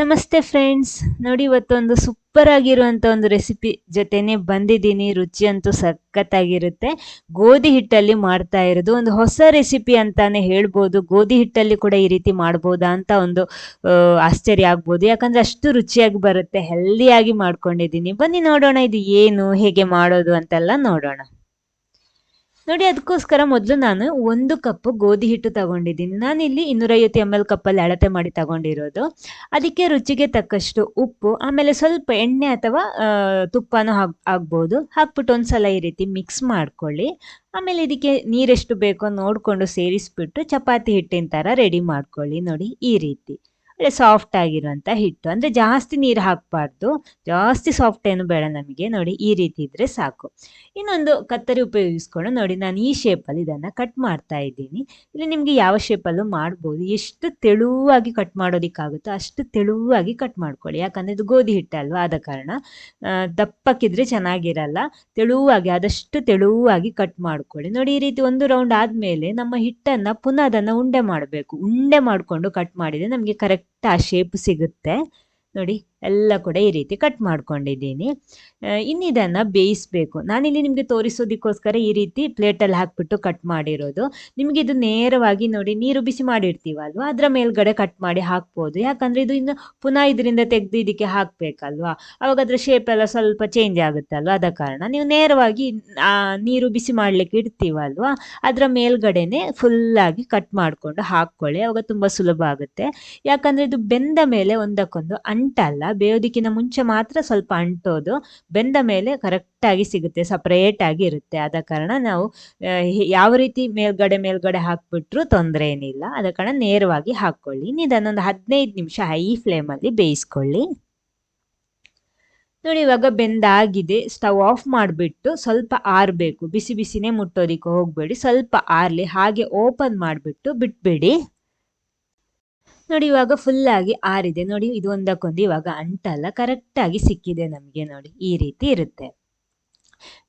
ನಮಸ್ತೆ ಫ್ರೆಂಡ್ಸ್. ನೋಡಿ, ಇವತ್ತೊಂದು ಸೂಪರ್ ಆಗಿರುವಂತ ಒಂದು ರೆಸಿಪಿ ಜೊತೆನೆ ಬಂದಿದ್ದೀನಿ. ರುಚಿ ಅಂತೂ ಸಖತ್ತಾಗಿರುತ್ತೆ. ಗೋಧಿ ಹಿಟ್ಟಲ್ಲಿ ಮಾಡ್ತಾ ಇರೋದು. ಒಂದು ಹೊಸ ರೆಸಿಪಿ ಅಂತಾನೆ ಹೇಳ್ಬೋದು. ಗೋಧಿ ಹಿಟ್ಟಲ್ಲಿ ಕೂಡ ಈ ರೀತಿ ಮಾಡ್ಬೋದಾ ಅಂತ ಒಂದು ಆಶ್ಚರ್ಯ ಆಗ್ಬೋದು. ಯಾಕಂದ್ರೆ ಅಷ್ಟು ರುಚಿಯಾಗಿ ಬರುತ್ತೆ. ಹೆಲ್ದಿಯಾಗಿ ಮಾಡ್ಕೊಂಡಿದ್ದೀನಿ. ಬನ್ನಿ ನೋಡೋಣ, ಇದು ಏನು, ಹೇಗೆ ಮಾಡೋದು ಅಂತೆಲ್ಲ ನೋಡೋಣ. ನೋಡಿ, ಅದಕ್ಕೋಸ್ಕರ ಮೊದಲು ನಾನು ಒಂದು ಕಪ್ ಗೋಧಿ ಹಿಟ್ಟು ತಗೊಂಡಿದ್ದೀನಿ. ನಾನಿಲ್ಲಿ ಇನ್ನೂರೈವತ್ತು ಎಂ ಎಲ್ ಕಪ್ಪಲ್ಲಿ ಅಳತೆ ಮಾಡಿ ತಗೊಂಡಿರೋದು. ಅದಕ್ಕೆ ರುಚಿಗೆ ತಕ್ಕಷ್ಟು ಉಪ್ಪು, ಆಮೇಲೆ ಸ್ವಲ್ಪ ಎಣ್ಣೆ ಅಥವಾ ತುಪ್ಪನೂ ಹಾಕ್ ಆಗ್ಬೋದು ಹಾಕ್ಬಿಟ್ಟು ಒಂದ್ಸಲ ಈ ರೀತಿ ಮಿಕ್ಸ್ ಮಾಡ್ಕೊಳ್ಳಿ. ಆಮೇಲೆ ಇದಕ್ಕೆ ನೀರೆಷ್ಟು ಬೇಕೋ ನೋಡಿಕೊಂಡು ಸೇರಿಸ್ಬಿಟ್ಟು ಚಪಾತಿ ಹಿಟ್ಟಿನ ಥರ ರೆಡಿ ಮಾಡ್ಕೊಳ್ಳಿ ನೋಡಿ ಈ ರೀತಿ. ಸಾಫ್ಟ್ ಆಗಿರುವಂಥ ಹಿಟ್ಟು. ಅಂದರೆ ಜಾಸ್ತಿ ನೀರು ಹಾಕಬಾರ್ದು. ಜಾಸ್ತಿ ಸಾಫ್ಟ್ ಏನು ಬೇಡ ನಮಗೆ. ನೋಡಿ, ಈ ರೀತಿ ಇದ್ರೆ ಸಾಕು. ಇನ್ನೊಂದು ಕತ್ತರಿ ಉಪಯೋಗಿಸ್ಕೊಂಡು ನೋಡಿ, ನಾನು ಈ ಶೇಪಲ್ಲಿ ಇದನ್ನು ಕಟ್ ಮಾಡ್ತಾ ಇದ್ದೀನಿ. ಇಲ್ಲಿ ನಿಮಗೆ ಯಾವ ಶೇಪಲ್ಲೂ ಮಾಡ್ಬೋದು. ಎಷ್ಟು ತೆಳುವಾಗಿ ಕಟ್ ಮಾಡೋದಕ್ಕಾಗುತ್ತೋ ಅಷ್ಟು ತೆಳುವಾಗಿ ಕಟ್ ಮಾಡ್ಕೊಳ್ಳಿ. ಯಾಕಂದರೆ ಇದು ಗೋಧಿ ಹಿಟ್ಟಲ್ವಾ? ಆದ ಕಾರಣ ದಪ್ಪಕ್ಕಿದ್ರೆ ಚೆನ್ನಾಗಿರಲ್ಲ. ತೆಳುವಾಗಿ, ಆದಷ್ಟು ತೆಳುವಾಗಿ ಕಟ್ ಮಾಡ್ಕೊಳ್ಳಿ. ನೋಡಿ, ಈ ರೀತಿ ಒಂದು ರೌಂಡ್ ಆದಮೇಲೆ ನಮ್ಮ ಹಿಟ್ಟನ್ನು ಪುನಃ ಅದನ್ನು ಉಂಡೆ ಮಾಡಬೇಕು. ಉಂಡೆ ಮಾಡಿಕೊಂಡು ಕಟ್ ಮಾಡಿದರೆ ನಮಗೆ ಕರೆಕ್ಟ್ ಆ ಶೇಪ್ ಸಿಗುತ್ತೆ. ನೋಡಿ. ಎಲ್ಲ ಕೂಡ ಈ ರೀತಿ ಕಟ್ ಮಾಡ್ಕೊಂಡಿದ್ದೀನಿ. ಇನ್ನಿದನ್ನು ಬೇಯಿಸಬೇಕು. ನಾನಿಲ್ಲಿ ನಿಮಗೆ ತೋರಿಸೋದಕ್ಕೋಸ್ಕರ ಈ ರೀತಿ ಪ್ಲೇಟಲ್ಲಿ ಹಾಕ್ಬಿಟ್ಟು ಕಟ್ ಮಾಡಿರೋದು. ನಿಮಗೆ ಇದು ನೇರವಾಗಿ ನೋಡಿ ನೀರು ಬಿಸಿ ಮಾಡಿರ್ತೀವಲ್ವ? ಅದರ ಮೇಲ್ಗಡೆ ಕಟ್ ಮಾಡಿ ಹಾಕ್ಬೋದು. ಯಾಕಂದರೆ ಇದು ಇನ್ನು ಪುನಃ ಇದರಿಂದ ತೆಗೆದು ಇದಕ್ಕೆ ಹಾಕಬೇಕಲ್ವಾ? ಅವಾಗ ಅದರ ಶೇಪ್ ಎಲ್ಲ ಸ್ವಲ್ಪ ಚೇಂಜ್ ಆಗುತ್ತಲ್ವ? ಆದ ಕಾರಣ ನೀವು ನೇರವಾಗಿ ನೀರು ಬಿಸಿ ಮಾಡಲಿಕ್ಕೆ ಇಡ್ತೀವಲ್ವ? ಅದರ ಮೇಲ್ಗಡೆನೆ ಫುಲ್ಲಾಗಿ ಕಟ್ ಮಾಡಿಕೊಂಡು ಹಾಕ್ಕೊಳ್ಳಿ. ಅವಾಗ ತುಂಬ ಸುಲಭ ಆಗುತ್ತೆ. ಯಾಕಂದರೆ ಇದು ಬೆಂದ ಮೇಲೆ ಒಂದಕ್ಕೊಂದು ಅಂಟಲ್ಲ ಬೇಯೋದಕ್ಕಿಂತ ಮುಂಚೆ ಮಾತ್ರ ಸ್ವಲ್ಪ ಅಂಟೋದು. ಬೆಂದ ಮೇಲೆ ಕರೆಕ್ಟಾಗಿ ಸಿಗುತ್ತೆ ಸಪ್ರೇಟ್ ಆಗಿ ಇರುತ್ತೆ. ಆದ ಕಾರಣ ನಾವು ಯಾವ ರೀತಿ ಮೇಲ್ಗಡೆ ಮೇಲ್ಗಡೆ ಹಾಕ್ಬಿಟ್ರು ತೊಂದರೆ ಏನಿಲ್ಲ. ಆದ ಕಾರಣ ನೇರವಾಗಿ ಹಾಕ್ಕೊಳ್ಳಿ. ಇನ್ನು ಇದನ್ನೊಂದು ಹದಿನೈದು ನಿಮಿಷ ಹೈ ಫ್ಲೇಮಲ್ಲಿ ಬೇಯಿಸ್ಕೊಳ್ಳಿ. ನೋಡಿ, ಇವಾಗ ಬೆಂದಾಗಿದೆ. ಸ್ಟವ್ ಆಫ್ ಮಾಡಿಬಿಟ್ಟು ಸ್ವಲ್ಪ ಆರಬೇಕು. ಬಿಸಿ ಬಿಸಿನೇ ಮುಟ್ಟೋದಿಕ್ಕೆ ಹೋಗಬೇಡಿ. ಸ್ವಲ್ಪ ಆರಲಿ. ಹಾಗೆ ಓಪನ್ ಮಾಡಿಬಿಟ್ಟು ಬಿಟ್ಬಿಡಿ. ನೋಡಿ ಇವಾಗ ಫುಲ್ ಆಗಿ ಆರಿದೆ. ನೋಡಿ ಇದು ಒಂದಕ್ಕೊಂದು ಇವಾಗ ಅಂಟಲ್ಲ ಕರೆಕ್ಟಾಗಿ ಸಿಕ್ಕಿದೆ ನಮಗೆ ನೋಡಿ, ಈ ರೀತಿ ಇರುತ್ತೆ.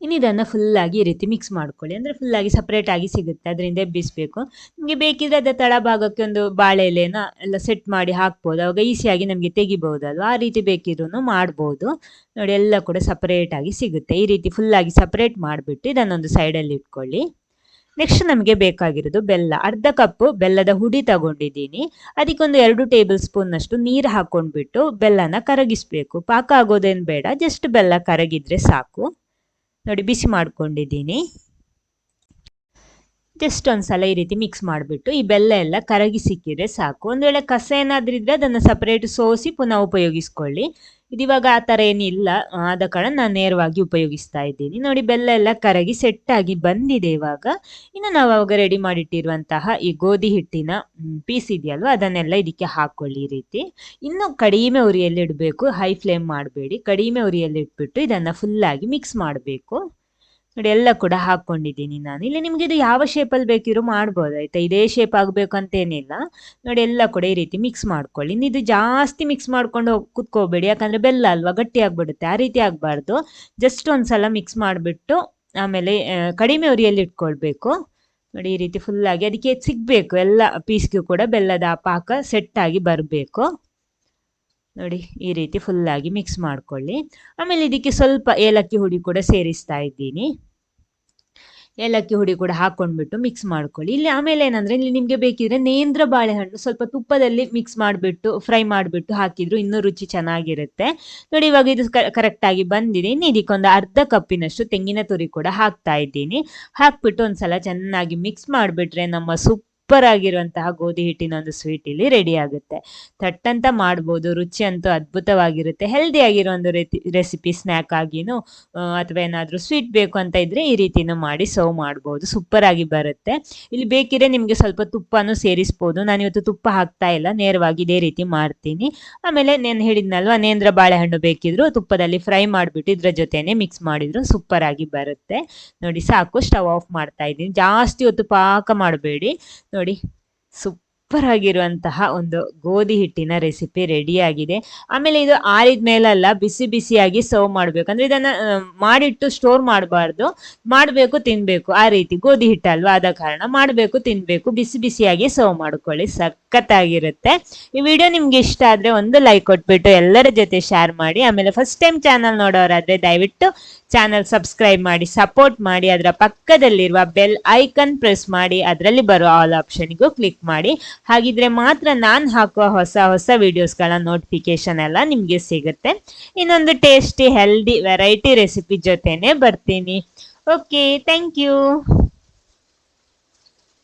ಇನ್ನು ಇದನ್ನು ಫುಲ್ಲಾಗಿ ಈ ರೀತಿ ಮಿಕ್ಸ್ ಮಾಡ್ಕೊಳ್ಳಿ. ಅಂದರೆ ಫುಲ್ಲಾಗಿ ಸಪ್ರೇಟ್ ಆಗಿ ಸಿಗುತ್ತೆ. ಅದರಿಂದ ಎಬ್ಬಿಸಬೇಕು ನಿಮಗೆ ಬೇಕಿದ್ರೆ ಅದರ ತಳಭಾಗಕ್ಕೆ ಒಂದು ಬಾಳೆ ಎಲೆನ ಎಲ್ಲ ಸೆಟ್ ಮಾಡಿ ಹಾಕ್ಬೋದು. ಅವಾಗ ಈಸಿಯಾಗಿ ನಮಗೆ ತೆಗಿಬಹುದಲ್ವ ಆ ರೀತಿ ಬೇಕಿದ್ರೂ ಮಾಡ್ಬೋದು. ನೋಡಿ ಎಲ್ಲ ಕೂಡ ಸಪ್ರೇಟಾಗಿ ಸಿಗುತ್ತೆ. ಈ ರೀತಿ ಫುಲ್ಲಾಗಿ ಸಪ್ರೇಟ್ ಮಾಡಿಬಿಟ್ಟು ಇದನ್ನೊಂದು ಸೈಡಲ್ಲಿ ಇಟ್ಕೊಳ್ಳಿ. ನೆಕ್ಸ್ಟ್ ನಮಗೆ ಬೇಕಾಗಿರೋದು ಬೆಲ್ಲ. ಅರ್ಧ ಕಪ್ ಬೆಲ್ಲದ ಹುಡಿ ತಗೊಂಡಿದ್ದೀನಿ. ಅದಕ್ಕೊಂದು ಎರಡು ಟೇಬಲ್ ಸ್ಪೂನ್ನಷ್ಟು ನೀರು ಹಾಕೊಂಡ್ಬಿಟ್ಟು ಬೆಲ್ಲನ ಕರಗಿಸ್ಬೇಕು. ಪಾಕ ಆಗೋದೇನು ಬೇಡ ಜಸ್ಟ್ ಬೆಲ್ಲ ಕರಗಿದ್ರೆ ಸಾಕು. ನೋಡಿ, ಬಿಸಿ ಮಾಡ್ಕೊಂಡಿದ್ದೀನಿ. ಜಸ್ಟ್ ಒಂದ್ಸಲ ಈ ರೀತಿ ಮಿಕ್ಸ್ ಮಾಡಿಬಿಟ್ಟು ಈ ಬೆಲ್ಲ ಎಲ್ಲ ಕರಗಿ ಸಿಕ್ಕಿದ್ರೆ ಸಾಕು. ಒಂದು ವೇಳೆ ಕಸ ಏನಾದ್ರೂ ಇದ್ರೆ ಅದನ್ನು ಸಪ್ರೇಟ್ ಸೋಸಿ ಪುನಃ ಉಪಯೋಗಿಸ್ಕೊಳ್ಳಿ. ಇದಿವಾಗ ಆ ಥರ ಏನಿಲ್ಲ. ಆದ ಕಾರಣ ನಾನು ನೇರವಾಗಿ ಉಪಯೋಗಿಸ್ತಾ ಇದ್ದೀನಿ. ನೋಡಿ, ಬೆಲ್ಲ ಎಲ್ಲ ಕರಗಿ ಸೆಟ್ ಆಗಿ ಬಂದಿದೆ ಇವಾಗ. ಇನ್ನು ನಾವು ಅವಾಗ ರೆಡಿ ಮಾಡಿಟ್ಟಿರುವಂತಹ ಈ ಗೋಧಿ ಹಿಟ್ಟಿನ ಪೀಸ್ ಇದೆಯಲ್ವ? ಅದನ್ನೆಲ್ಲ ಇದಕ್ಕೆ ಹಾಕ್ಕೊಳ್ಳಿ ಈ ರೀತಿ. ಇನ್ನು ಕಡಿಮೆ ಉರಿಯಲ್ಲಿ ಇಡಬೇಕು. ಹೈ ಫ್ಲೇಮ್ ಮಾಡಬೇಡಿ. ಕಡಿಮೆ ಉರಿಯಲ್ಲಿ ಇಟ್ಬಿಟ್ಟು ಇದನ್ನು ಫುಲ್ಲಾಗಿ ಮಿಕ್ಸ್ ಮಾಡಬೇಕು. ನೋಡಿ, ಎಲ್ಲ ಕೂಡ ಹಾಕೊಂಡಿದ್ದೀನಿ ನಾನು. ಇಲ್ಲಿ ನಿಮಗೆ ಇದು ಯಾವ ಶೇಪಲ್ಲಿ ಬೇಕಿರೋ ಮಾಡ್ಬೋದು, ಆಯ್ತಾ? ಇದೇ ಶೇಪ್ ಆಗಬೇಕು ಅಂತೇನಿಲ್ಲ. ನೋಡಿ, ಎಲ್ಲ ಕೂಡ ಈ ರೀತಿ ಮಿಕ್ಸ್ ಮಾಡ್ಕೊಳ್ಳಿ. ಇನ್ನು ಇದು ಜಾಸ್ತಿ ಮಿಕ್ಸ್ ಮಾಡ್ಕೊಂಡು ಹೋಗಿ, ಕುತ್ಕೋಬೇಡಿ. ಯಾಕಂದ್ರೆ ಬೆಲ್ಲ ಅಲ್ವಾ, ಗಟ್ಟಿ ಆಗ್ಬಿಡುತ್ತೆ. ಆ ರೀತಿ ಆಗಬಾರ್ದು. ಜಸ್ಟ್ ಒಂದ್ಸಲ ಮಿಕ್ಸ್ ಮಾಡಿಬಿಟ್ಟು, ಆಮೇಲೆ ಕಡಿಮೆ ಉರಿಯಲ್ಲಿ ಇಟ್ಕೊಳ್ಬೇಕು. ನೋಡಿ, ಈ ರೀತಿ ಫುಲ್ಲಾಗಿ ಅದಕ್ಕೆ ಸಿಗಬೇಕು. ಎಲ್ಲ ಪೀಸ್ಗೂ ಕೂಡ ಬೆಲ್ಲದ ಪಾಕ ಪಾಕ ಸೆಟ್ಟಾಗಿ ಬರಬೇಕು. ನೋಡಿ, ಈ ರೀತಿ ಫುಲ್ಲಾಗಿ ಮಿಕ್ಸ್ ಮಾಡ್ಕೊಳ್ಳಿ. ಆಮೇಲೆ ಇದಕ್ಕೆ ಸ್ವಲ್ಪ ಏಲಕ್ಕಿ ಹುಡಿ ಕೂಡ ಸೇರಿಸ್ತಾ ಇದ್ದೀನಿ. ಏಲಕ್ಕಿ ಹುಡಿ ಕೂಡ ಹಾಕೊಂಡ್ಬಿಟ್ಟು ಮಿಕ್ಸ್ ಮಾಡ್ಕೊಳ್ಳಿ. ಇಲ್ಲಿ ಆಮೇಲೆ ಏನಂದ್ರೆ, ಇಲ್ಲಿ ನಿಮಗೆ ಬೇಕಿದ್ರೆ ನೇಂದ್ರ ಬಾಳೆಹಣ್ಣು ಸ್ವಲ್ಪ ತುಪ್ಪದಲ್ಲಿ ಮಿಕ್ಸ್ ಮಾಡಿಬಿಟ್ಟು ಫ್ರೈ ಮಾಡಿಬಿಟ್ಟು ಹಾಕಿದ್ರು ಇನ್ನೂ ರುಚಿ ಚೆನ್ನಾಗಿರುತ್ತೆ. ನೋಡಿ, ಇವಾಗ ಇದು ಕರೆಕ್ಟ್ ಆಗಿ ಬಂದಿದೆ. ಇನ್ನು ಇದಕ್ಕೊಂದು ಅರ್ಧ ಕಪ್ಪಿನಷ್ಟು ತೆಂಗಿನ ತುರಿ ಕೂಡ ಹಾಕ್ತಾ ಇದ್ದೀನಿ. ಹಾಕ್ಬಿಟ್ಟು ಒಂದ್ಸಲ ಚೆನ್ನಾಗಿ ಮಿಕ್ಸ್ ಮಾಡಿಬಿಟ್ರೆ ನಮ್ಮ ಸೂಪರ್ ಆಗಿರುವಂತಹ ಗೋಧಿ ಹಿಟ್ಟಿನ ಒಂದು ಸ್ವೀಟ್ ಇಲ್ಲಿ ರೆಡಿ ಆಗುತ್ತೆ. ತಟ್ಟಂತ ಮಾಡ್ಬೋದು, ರುಚಿ ಅಂತೂ ಅದ್ಭುತವಾಗಿರುತ್ತೆ. ಹೆಲ್ದಿ ಆಗಿರೋ ಒಂದು ರೆತಿ ರೆಸಿಪಿ ಸ್ನ್ಯಾಕ್ ಆಗಿನೂ ಅಥವಾ ಏನಾದರೂ ಸ್ವೀಟ್ ಬೇಕು ಅಂತ ಇದ್ರೆ ಈ ರೀತಿನೂ ಮಾಡಿ ಸರ್ವ್ ಮಾಡ್ಬೋದು. ಸೂಪರ್ ಆಗಿ ಬರುತ್ತೆ. ಇಲ್ಲಿ ಬೇಕಿದ್ರೆ ನಿಮಗೆ ಸ್ವಲ್ಪ ತುಪ್ಪನೂ ಸೇರಿಸ್ಬೋದು. ನಾನು ಇವತ್ತು ತುಪ್ಪ ಹಾಕ್ತಾ ಇಲ್ಲ, ನೇರವಾಗಿ ಇದೇ ರೀತಿ ಮಾಡ್ತೀನಿ. ಆಮೇಲೆ ನಾನು ಹೇಳಿದ್ನಲ್ವ, ನೇಂದ್ರ ಬಾಳೆಹಣ್ಣು ಬೇಕಿದ್ರು ತುಪ್ಪದಲ್ಲಿ ಫ್ರೈ ಮಾಡಿಬಿಟ್ಟು ಇದ್ರ ಜೊತೆನೆ ಮಿಕ್ಸ್ ಮಾಡಿದ್ರು ಸೂಪರ್ ಆಗಿ ಬರುತ್ತೆ. ನೋಡಿ ಸಾಕು ಸ್ಟವ್ ಆಫ್ ಮಾಡ್ತಾ ಇದ್ದೀನಿ. ಜಾಸ್ತಿ ಹೊತ್ತು ಪಾಕ ಮಾಡಬೇಡಿ. ನೋಡಿ ಸೂಪರ್ ಸೂಪರ್ ಆಗಿರುವಂತಹ ಒಂದು ಗೋಧಿ ಹಿಟ್ಟಿನ ರೆಸಿಪಿ ರೆಡಿ ಆಗಿದೆ. ಆಮೇಲೆ ಇದು ಆರಿದ ಮೇಲಲ್ಲ ಬಿಸಿ ಬಿಸಿಯಾಗಿ ಸರ್ವ್ ಮಾಡಬೇಕು. ಅಂದ್ರೆ ಇದನ್ನ ಮಾಡಿಟ್ಟು ಸ್ಟೋರ್ ಮಾಡಬಾರ್ದು. ಮಾಡಬೇಕು, ತಿನ್ಬೇಕು. ಆ ರೀತಿ ಗೋಧಿ ಹಿಟ್ಟಲ್ವಾ ಆದ ಕಾರಣ ಮಾಡಬೇಕು, ತಿನ್ಬೇಕು, ಬಿಸಿ ಬಿಸಿಯಾಗಿ ಸರ್ವ್ ಮಾಡ್ಕೊಳ್ಳಿ. ಸಖತ್ತಾಗಿರುತ್ತೆ. ಈ ವಿಡಿಯೋ ನಿಮ್ಗೆ ಇಷ್ಟ ಆದ್ರೆ ಒಂದು ಲೈಕ್ ಕೊಟ್ಬಿಟ್ಟು ಎಲ್ಲರ ಜೊತೆ ಶೇರ್ ಮಾಡಿ. ಆಮೇಲೆ ಫಸ್ಟ್ ಟೈಮ್ ಚಾನಲ್ ನೋಡೋರಾದ್ರೆ ದಯವಿಟ್ಟು ಚಾನಲ್ ಸಬ್ಸ್ಕ್ರೈಬ್ ಮಾಡಿ ಸಪೋರ್ಟ್ ಮಾಡಿ. ಅದರ ಪಕ್ಕದಲ್ಲಿರುವ ಬೆಲ್ ಐಕನ್ ಪ್ರೆಸ್ ಮಾಡಿ. ಅದರಲ್ಲಿ ಬರೋ ಆಲ್ ಆಪ್ಷನ್ಗೂ ಕ್ಲಿಕ್ ಮಾಡಿ. ಹಾಗಿದ್ರೆ ಮಾತ್ರ ನಾನು ಹಾಕುವ ಹೊಸ ಹೊಸ ವಿಡಿಯೋಸ್ಗಳ ನೋಟಿಫಿಕೇಶನ್ ಎಲ್ಲ ನಿಮಗೆ ಸಿಗುತ್ತೆ. ಇನ್ನೊಂದು ಟೇಸ್ಟಿ ಹೆಲ್ದಿ ವೆರೈಟಿ ರೆಸಿಪಿ ಜೊತೆನೆ ಬರ್ತೀನಿ. Okay thank you